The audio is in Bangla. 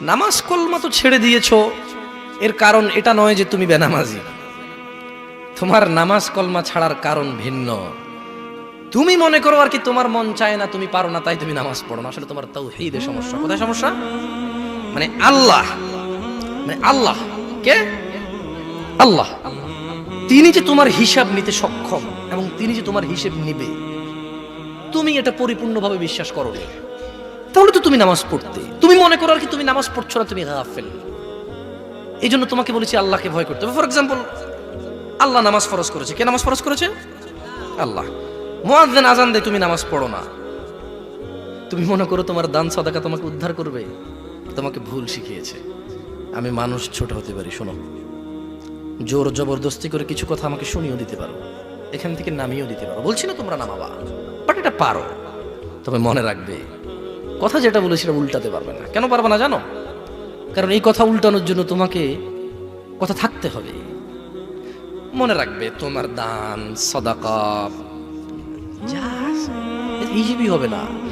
নামাজ কলমা তো ছেড়ে দিয়েছ। এর কারণ এটা নয় যে তুমি বেনামাজি। তোমার নামাজ কলমা ছাড়ার কারণ ভিন্ন। তুমি মনে করো আর কি তোমার মন চায় না, তুমি পারো না, তাই তুমি নামাজ পড়ো না। আসলে তোমার তাও হিদে সমস্যা। কোথায় সমস্যা? মানে আল্লাহ। মানে আল্লাহ। কে? আল্লাহ। তিনি যে তোমার হিসাব নিতে সক্ষম এবং তিনি যে তোমার হিসেব নিবে, তুমি এটা পরিপূর্ণভাবে বিশ্বাস করো। তাহলে তো তুমি নামাজ পড়তে। তুমি মনে করো আর কি তুমি নামাজ পড়ছো না, তুমি গাফেল। এই জন্য তোমাকে বলেছি আল্লাহকে ভয় করতে হবে। ফর এক্সাম্পল আল্লাহ নামাজ ফরজ করেছে। কে নামাজ ফরজ করেছে? আল্লাহ। মুয়াজ্জিন আজান দেয় তুমি নামাজ পড়ো না। তুমি মনে করো তোমার দান সাদাকা তোমাকে উদ্ধার করবে। তোমাকে ভুল শিখিয়েছে। আমি মানুষ ছোট হতে পারি, শোনো। জোর জবরদস্তি করে কিছু কথা আমাকে শুনিয়েও দিতে পারো। এখান থেকে নামিয়েও দিতে পারো। বলছি না তোমরা নামাবা বাট এটা পারো। তবে মনে রাখবে কথা যেটা বলে সেটা উল্টাতে পারবে না। কেন পারবে না জানো? কারণ এই কথা উল্টানোর জন্য তোমাকে কথা থাকতে হবে। মনে রাখবে তোমার দান, সদাকা। যা হবে না।